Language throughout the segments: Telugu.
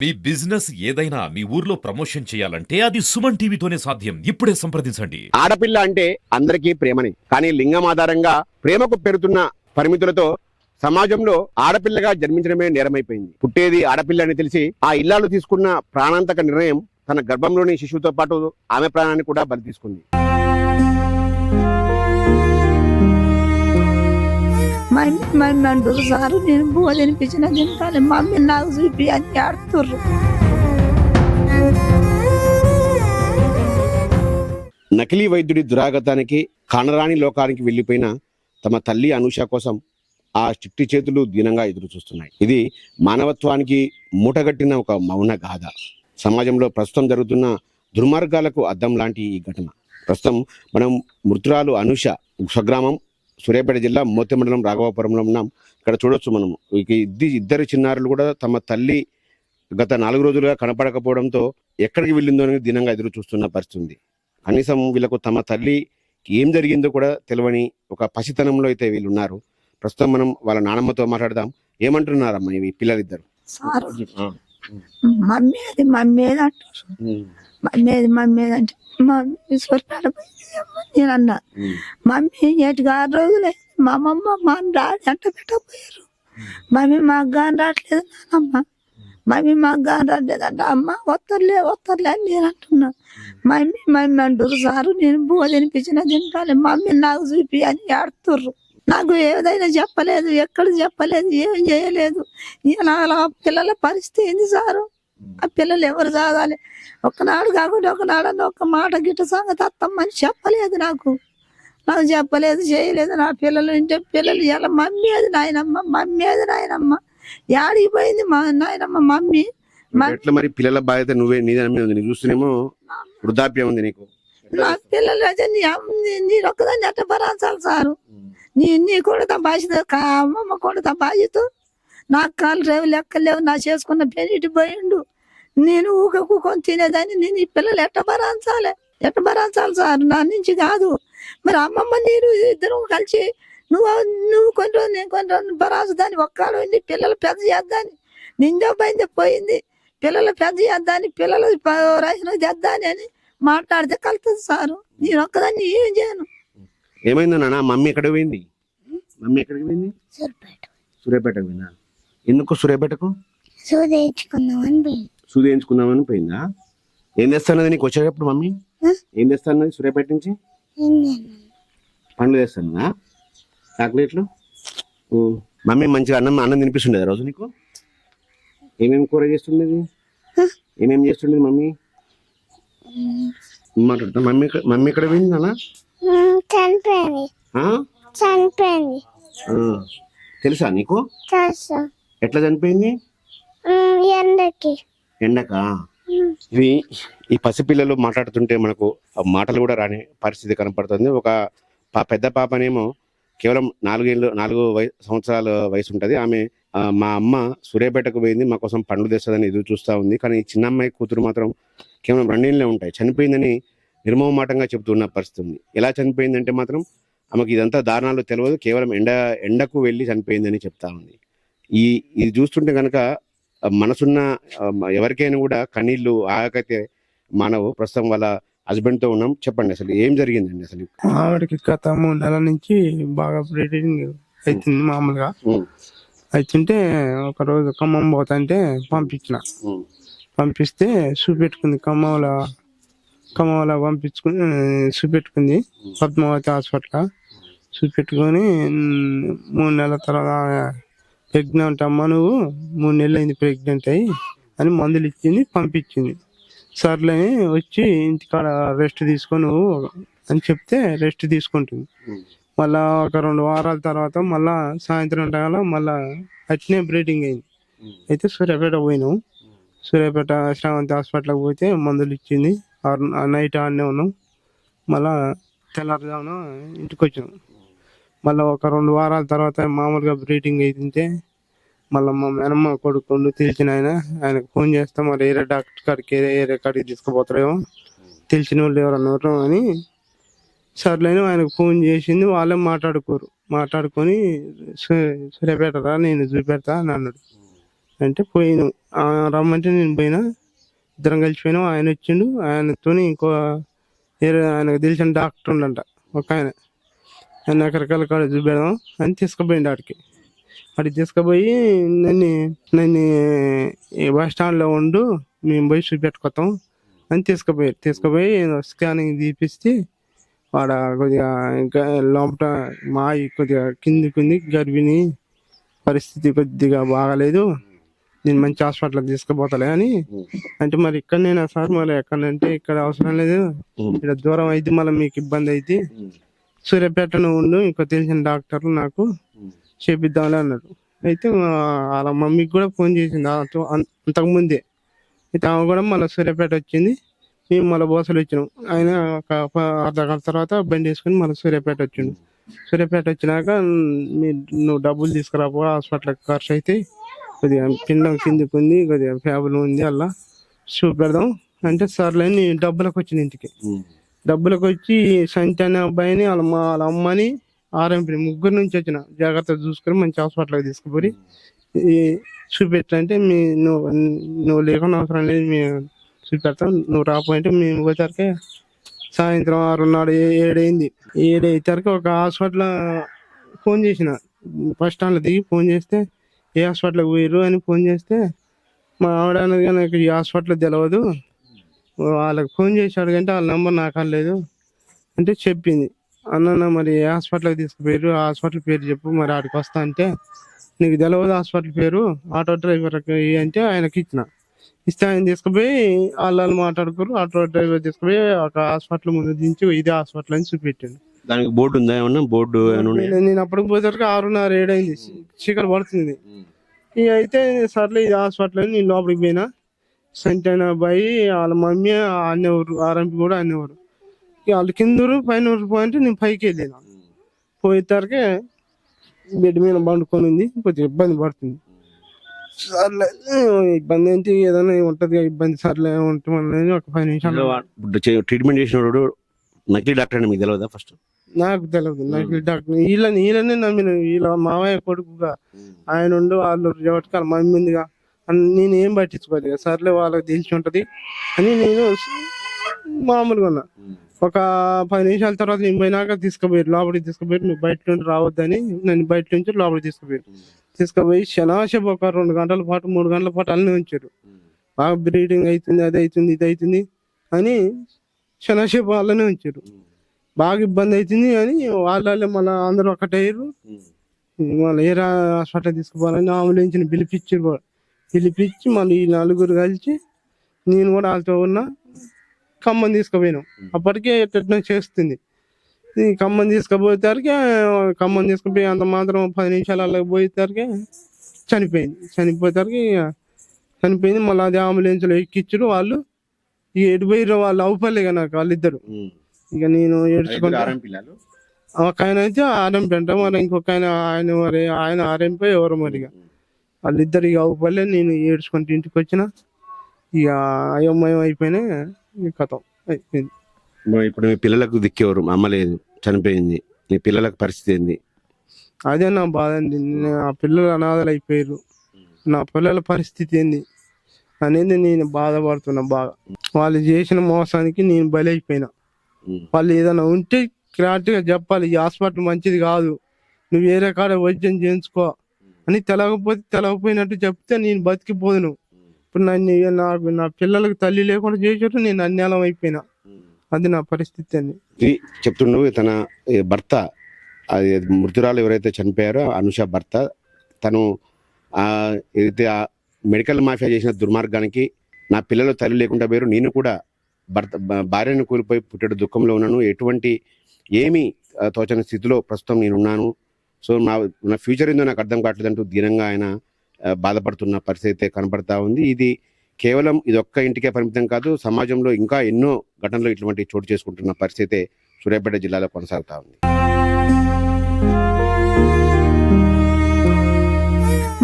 మీ బిజినెస్ ఏదైనా మీ ఊర్లో ప్రమోషన్ చేయాలంటే అది సుమన్ టీవీతోనే సాధ్యం. ఇప్పుడే సంప్రదించండి. ఆడపిల్ల అంటే అందరికీ ప్రేమని కానీ లింగం ఆధారంగా ప్రేమకు పెరుగుతున్న పరిమితులతో సమాజంలో ఆడపిల్లగా జన్మించడమే నేరమైపోయింది. పుట్టేది ఆడపిల్ల అని తెలిసి ఆ ఇల్లాలు తీసుకున్న ప్రాణాంతక నిర్ణయం తన గర్భంలోని శిశువుతో పాటు ఆమె ప్రాణాన్ని కూడా బలి తీసుకుంది. మమ్మీ మమ్మీ అంటారు సారు నేను బువ్వ తినిపించిన తింటాను మమ్మీ నాకు చూపి అని ఆడుతుర్రు. నకిలీ వైద్యుడి దురాగతానికి కానరాని లోకానికి వెళ్ళిపోయిన తమ తల్లి అనూష కోసం ఆ చిట్టి చేతులు దీనంగా ఎదురు చూస్తున్నాయి. ఇది మానవత్వానికి మూటగట్టిన ఒక మౌన గాథ. సమాజంలో ప్రస్తుతం జరుగుతున్న దుర్మార్గాలకు అద్దం లాంటి ఈ ఘటన. ప్రస్తుతం మనం మృతురాలు అనూష స్వగ్రామం సూర్యాపేట జిల్లా మోతి మండలం రాఘవాపురంలో ఉన్నాం. ఇక్కడ చూడొచ్చు మనం ఇక ఇద్ది ఇద్దరు చిన్నారులు కూడా తమ తల్లి గత నాలుగు రోజులుగా కనపడకపోవడంతో ఎక్కడికి వెళ్ళిందో అని దీనంగా ఎదురు చూస్తున్న పరిస్థితి ఉంది. కనీసం వీళ్ళకు తమ తల్లి ఏం జరిగిందో కూడా తెలియని ఒక పసితనంలో అయితే వీళ్ళు ఉన్నారు. ప్రస్తుతం మనం వాళ్ళ నానమ్మతో మాట్లాడదాం. ఏమంటున్నారమ్మా ఇవి పిల్లలిద్దరు? సారు మమ్మీ అది మమ్మీ ఏది అంటారు మమ్మీ ఏది మమ్మీ ఏది అంటే మమ్మీ స్వర్గాడ నేను అన్నా. మమ్మీ ఏటికి ఆరు రోజులే మా అమ్మమ్మ మా డాడీ అంట పెట్టకపోయారు. మమ్మీ మాకు గాని రావట్లేదు నానమ్మ. మమ్మీ మాకు గాని రావట్లేదు అంటే. అమ్మ వత్తర్లే వత్తర్లే అని నేను అంటున్నా. మమ్మీ మమ్మీ అంటారు సారు నేను తినిపించిన తింటాను మమ్మీ నాకు చూపి అని ఆడుతుర్రు నాకు ఏదైనా చెప్పలేదు ఎక్కడ చెప్పలేదు ఏం చేయలేదు. ఇలా అలా పిల్లల పరిస్థితి ఏంది సారు? ఆ పిల్లలు ఎవరు చదవాలి? ఒకనాడు కాకుండా ఒకనాడు అని ఒక మాట గిట్ట సంగతి అత్తమ్మని చెప్పలేదు నాకు. నాకు చెప్పలేదు చేయలేదు. నా పిల్లలు ఇంటే పిల్లలు ఇలా మమ్మీ అది నాయనమ్మ మమ్మీ అది నాయనమ్మ. యాడికి పోయింది మా నాయనమ్మ మమ్మీ? మరి ఎట్లా మరి పిల్లల బాధ్యత నువ్వే నీ మీద ఉంది. నీకు చూస్తేనేమో వృద్ధాప్యం ఉంది నీకు. నా పిల్లలు అయితే నీ నీ- నేను ఒక్కదాన్ని ఎట్ట భరాంచాలి సారు? నీ నీ కూడా బాధ్యత కా- అమ్మమ్మ కూడా బాధ్యత నాకు కాలు రేవు లెక్కలేవు నా చేసుకున్న పెనిటి పోయిండు. నేను ఊక కూకొని తినేదాన్ని నేను ఈ పిల్లలు ఎట్ట భరాంచాలి? ఎట్ట భరాంచాలి సార్? నా నుంచి కాదు. మరి అమ్మమ్మ నేను ఇద్దరం కలిసి నువ్వు నువ్వు కొన్ని రోజులు నేను కొన్ని రోజులు భరాసు దాన్ని ఒక్కడు ఉండి పిల్లలు పెద్ద చేద్దాని నిందో పోయింది పోయింది. పిల్లలు పెద్ద చేద్దాని పిల్లలు రైతులు చేద్దాని అని మాట్లాడితే కలుతుంది సారు. నేను ఒక్కదాన్ని ఏం చేయను? ఏమైందో నాన్న? మమ్మీ ఎక్కడికి పోయింది? మమ్మీ ఎక్కడికి పోయింది? సూర్యాపేటకు పోయిందా? ఎందుకు సూర్యాపేటకు? సూదేచుకుందామని పోయి. సూది వేయించుకుందామని పోయిందా? ఏం తెస్తానది నీకు వచ్చేటప్పుడు మమ్మీ? ఏం తెస్తానది సూర్యాపేట నుంచి? పండ్లు తెస్తానా చాక్లెట్లు. మమ్మీ మంచిగా అన్నం అన్నం తినిపిస్తుండేది రోజు నీకు? ఏమేమి కూర చేస్తుండేది? ఏమేమి చేస్తుండేది మమ్మీ? మాట్లాడుతా. మమ్మీ మమ్మీ ఎక్కడ పోయింది నాన్న? చనిపోయింది? చనిపోయింది. తెలుసా నీకు? తెలుసు. ఎట్లా చనిపోయింది? ఎండకి. ఎండకా? ఇవి ఈ పసిపిల్లలు మాట్లాడుతుంటే మనకు మాటలు కూడా రాని పరిస్థితి కనపడుతుంది. ఒక పెద్ద పాపనేమో కేవలం నాలుగేళ్ళు నాలుగు వయ సంవత్సరాల వయసు ఉంటుంది ఆమె మా అమ్మ సూర్యాపేటకు పోయింది. మా కోసం పండ్లు తెస్తుందని ఎదురు చూస్తూ ఉంది. కానీ ఈ చిన్న అమ్మాయి కూతురు మాత్రం కేవలం రెండేళ్ళే ఉంటాయి. చనిపోయిందని నిర్మోహమాటంగా చెబుతున్న పరిస్థితి ఉంది ఎలా చనిపోయిందంటే మాత్రం ఆమెకి ఇదంతా దారుణాలు తెలియదు కేవలం ఎండ ఎండకు వెళ్ళి చనిపోయిందని చెప్తా ఉంది. ఈ ఇది చూస్తుంటే కనుక మనసున్న ఎవరికైనా కూడా కన్నీళ్ళు ఆగకైతే మానవు ప్రస్తుతం వాళ్ళ హస్బెండ్తో ఉన్నాం. చెప్పండి అసలు ఏం జరిగిందండి అసలు? ఆవిడకి గత మూడు నెలల నుంచి బాగా బ్లీడింగ్ అవుతుంది మామూలుగా. అవుతుంటే ఒక రోజు ఖమ్మం పోతుంటే పంపించిన. పంపిస్తే చూపెట్టుకుంది ఖమ్మంలో ఖమ్మంలో పంపించుకుని చూపెట్టుకుంది. పద్మావతి హాస్పిటల్ చూపెట్టుకొని మూడు నెలల తర్వాత ప్రెగ్నెంట్ అమ్మ నువ్వు మూడు నెలలు అయింది ప్రెగ్నెంట్ అయ్యి అని మందులు ఇచ్చింది పంపించింది. సర్లే వచ్చి ఇంటికాడ రెస్ట్ తీసుకో నువ్వు అని చెప్తే రెస్ట్ తీసుకుంటుంది. మళ్ళా ఒక రెండు వారాల తర్వాత మళ్ళా సాయంత్రం టైంలో మళ్ళా అట్నే బ్రీడింగ్ అయింది. అయితే సూర్యాపేట పోయినాం. సూర్యాపేట శ్రావంతి హాస్పిటల్కి పోతే మందులు ఇచ్చింది. నైట్ ఆడనే ఉన్నాం. మళ్ళా తెల్లారుజామున ఇంటికి వచ్చినాం మళ్ళీ ఒక రెండు వారాల తర్వాత మామూలుగా బ్రీడింగ్ అయితే మళ్ళీ మా మేనమ్మ కొడుకుండు తెలిసిన ఆయన ఆయనకు ఫోన్ చేస్తే మరి ఏరే డాక్టర్ కాడికి ఏరే ఏరే కాడికి తీసుకుపోతారేమో తెలిసిన వాళ్ళు ఎవరన్నా ఉండరు అని. సర్లేని ఆయనకు ఫోన్ చేసింది వాళ్ళే మాట్లాడుకోరు. మాట్లాడుకొని సరే సూర్యాపేట రా నేను చూపెడతా అని అన్నాడు. అంటే పోయిను. రమ్మంటే నేను పోయినా ఇద్దరం కలిసిపోయినాం. ఆయన వచ్చిండు. ఆయనతో ఇంకో ఆయనకు తెలిసిన డాక్టర్ ఉండంట. ఒక ఆయన. ఆయన రకరకాల కాడ చూపెడదాం అని తీసుకుపోయిండు ఆడికి. అటు తీసుకుపోయి నన్ను నన్ను బస్ స్టాండ్లో ఉండు మేము పోయి చూపెట్టుకోతాం అని తీసుకుపోయారు. తీసుకుపోయి స్కానింగ్ తీపిస్తే వాడ కొద్దిగా ఇంకా లోపల మాయి కొద్దిగా కింది కింది గర్భిణి పరిస్థితి కొద్దిగా బాగాలేదు. నేను మంచి హాస్పిటల్కి తీసుకుపోతలే అని. అంటే మరి ఇక్కడ నేను సార్? మరి ఎక్కడంటే ఇక్కడ అవసరం లేదు. ఇక్కడ దూరం అయితే మళ్ళీ మీకు ఇబ్బంది అయితే సూర్యాపేటలో ఉండు ఇంకో తెలిసిన డాక్టర్లు నాకు చేపిద్దామని అన్నాడు అయితే వాళ్ళ మమ్మీకి కూడా ఫోన్ చేసింది. అంతకుముందే అయితే ఆమె కూడా మళ్ళీ సూర్యాపేట వచ్చింది. మేము మళ్ళీ బోసలు వచ్చినాం. ఆయన ఒక అర్ధ గంట తర్వాత బండి వేసుకుని మళ్ళీ సూర్యాపేట వచ్చిండు. సూర్యాపేట వచ్చినాక మీ నువ్వు డబ్బులు తీసుకురాపో హాస్పిటల్కి ఖర్చు అయితే కొద్దిగా పిండం కిందికి ఉంది కొద్దిగా ఫ్యాబుల్ ఉంది అలా చూపెడదాం అంటే సర్లే డబ్బులకు వచ్చిన ఇంటికి. డబ్బులకు వచ్చి సంచి అనే అబ్బాయిని వాళ్ళ మా వాళ్ళ అమ్మని ఆర్ఎంపీ ముగ్గురు నుంచి వచ్చిన జాగ్రత్త చూసుకొని మంచి హాస్పిటల్కి తీసుకుపోయి ఈ చూపెట్టంటే మీ నువ్వు నువ్వు లేకుండా అవసరం లేదు మేము చూపెడతాం నువ్వు రాకపోయింటే మేము పోతారికే సాయంత్రం ఆరున్నర ఏడైంది. ఏడైతారికి ఒక హాస్పిటల్ ఫోన్ చేసిన. బస్ స్టాండ్లో దిగి ఫోన్ చేస్తే ఏ హాస్పిటల్కి పోయారు అని ఫోన్ చేస్తే మా ఆవిడ అన్నది కానీ నాకు ఈ హాస్పిటల్ తెలియదు వాళ్ళకి ఫోన్ చేసి అడిగంటే వాళ్ళ నెంబర్ నాకు అనలేదు అంటే చెప్పింది. అన్న మరి ఏ హాస్పిటల్కి తీసుకుపోయారు ఆ హాస్పిటల్ పేరు చెప్పు మరి ఆడికి వస్తా అంటే నీకు తెలియదు హాస్పిటల్ పేరు ఆటో డ్రైవర్కి అంటే ఆయనకి ఇచ్చిన. ఇస్తే ఆయన తీసుకుపోయి వాళ్ళు వాళ్ళు మాట్లాడుకోరు ఆటో డ్రైవర్ తీసుకుపోయి ఒక హాస్పిటల్ ముందు దించి ఇదే హాస్పిటల్ అని చూపెట్టాను దానికి బోర్డు ఉందా ఏమన్నా? బోర్డు? నేను అప్పటికి పోయేసరికి ఆరున్నర ఏడైంది. చీకటి పడుతుంది. ఇక అయితే సర్లే ఇది హాస్పిటల్ అని నేను లోపలికి పోయినా. సంటైన అబ్బాయి వాళ్ళ మమ్మీ అనేవారు ఆర్ఎంపి కూడా అనేవారు ఇక వాళ్ళు కిందరు పైన పోయింటే నేను పైకి వెళ్ళాను. పోయేసరికి బెడ్ మీద పండుకొని ఉంది కొద్దిగా ఇబ్బంది పడుతుంది. సర్లే ఇబ్బంది ఏంటి? ఏదైనా ఉంటది కదా ఇబ్బంది సర్లే ఉంటుంది ఒక పది నిమిషాలు ట్రీట్మెంట్ చేసిన వాడు నకిలీ డాక్టర్ అని మీకు తెలియదా ఫస్ట్ నాకు తెలియదు నాకు వీళ్ళని వీళ్ళని నమ్మిన వీళ్ళ మావయ్య కొడుకుగా ఆయన ఉండు వాళ్ళు ఎవరికి వాళ్ళ మమ్మీ ఉందిగా అని నేను ఏం పట్టించుకోలేదు. సర్లే వాళ్ళకి తెలిసి ఉంటది అని నేను మామూలుగా ఉన్నా. ఒక పది నిమిషాల తర్వాత నేను పోయినాక తీసుకుపోయారు. లోపలికి తీసుకుపోయారు. నువ్వు బయట నుండి రావద్దని నన్ను బయట నుంచి లోపలికి తీసుకుపోయారు. తీసుకుపోయి శనాశపు ఒక రెండు గంటల పాటు మూడు గంటల పాటు అన్నీ ఉంచారు. బాగా బ్రీడింగ్ అవుతుంది అది అవుతుంది ఇది అవుతుంది అని శనాశపు వాళ్ళనే ఉంచారు. బాగా ఇబ్బంది అవుతుంది అని వాళ్ళే మళ్ళీ అందరూ ఒకటయ్యారు మళ్ళీ ఏ హాస్పిటల్ తీసుకుపోవాలని అంబులెన్స్ని పిలిపించారు కూడా. పిలిపించి మళ్ళీ ఈ నలుగురు కలిసి నేను కూడా వాళ్ళతో ఉన్నా. ఖమ్మం తీసుకుపోయినాం. అప్పటికే ఎట్లా చేస్తుంది. ఈ ఖమ్మం తీసుకుపోయేసరికి ఖమ్మం తీసుకుపోయి అంత మాత్రం పది నిమిషాలు అలా పోయేసరికి చనిపోయింది. చనిపోయేసరికి చనిపోయింది. మళ్ళీ అది అంబులెన్స్లో ఎక్కిచ్చారు వాళ్ళు. ఇక ఎటు పోయిర్రో వాళ్ళు అవుపలే ఇక నాకు వాళ్ళిద్దరు ఇక నేను ఏడ్చుకుంటా. ఒక ఆయన అయితే ఆర్ఎంపీ అంట మరి ఇంకొక ఆయన ఆయన మరి ఆయన ఆర్ఎంపీ ఎవరు మరి ఇక? వాళ్ళిద్దరు ఇక అవుపల్లే నేను ఏడ్చుకుంటూ ఇంటికి వచ్చిన ఇక అయోమయం అయిపోయినా ఇక కథం అయిపోయింది. ఇప్పుడు మీ పిల్లలకు దిక్కేవారు? మా అమ్మ లేదు చనిపోయింది. మీ పిల్లలకు పరిస్థితి ఏంది? అదే నా బాధ అండి నా పిల్లలు అనాథలు అయిపోయారు నా పిల్లల పరిస్థితి ఏంది? అనేది నేను బాధపడుతున్నా బాగా. వాళ్ళు చేసిన మోసానికి నేను బలైపోయినా. వాళ్ళు ఏదైనా ఉంటే క్లారిటీగా చెప్పాలి ఈ హాస్పిటల్ మంచిది కాదు నువ్వు వేరే కాడ వైద్యం చేయించుకో అని తెలవకపోతే తెలవకపోయినట్టు చెప్తే నేను బతికిపోదును. ఇప్పుడు నన్ను నాకు నా పిల్లలకు తల్లి లేకుండా చేసేట్టు నేను అన్యాయం అయిపోయినా. అది నా పరిస్థితి అండి. ఇది చెప్తుండు తన భర్త అది మృతురాలు ఎవరైతే చనిపోయారో అనుష భర్త తను ఆ ఏదైతే ఆ మెడికల్ మాఫియా చేసిన దుర్మార్గానికి నా పిల్లలు తల్లి లేకుండా పోయారు నేను కూడా భర్త భార్యను కోల్పోయి పుట్టడు దుఃఖంలో ఉన్నాను. ఎటువంటి ఏమీ తోచని స్థితిలో ప్రస్తుతం నేను ఉన్నాను సో నా నా ఫ్యూచర్ ఏందో నాకు అర్థం కావట్లేదు అంటూ దీనంగా ఆయన బాధపడుతున్న పరిస్థితి అయితే కనపడతా ఉంది. ఇది కేవలం ఇది ఒక్క ఇంటికే పరిమితం కాదు సమాజంలో ఇంకా ఎన్నో ఘటనలు ఇటువంటి చోటు చేసుకుంటున్న పరిస్థితి అయితే సూర్యాపేట జిల్లాలో కొనసాగుతూ ఉంది.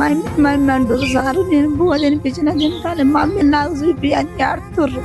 మమ్మీ మరి నన్ను సారు నేను బువ్వ తినిపించిన తింటాను మమ్మీ నాకు చూపి అని ఆడుతుర్రు.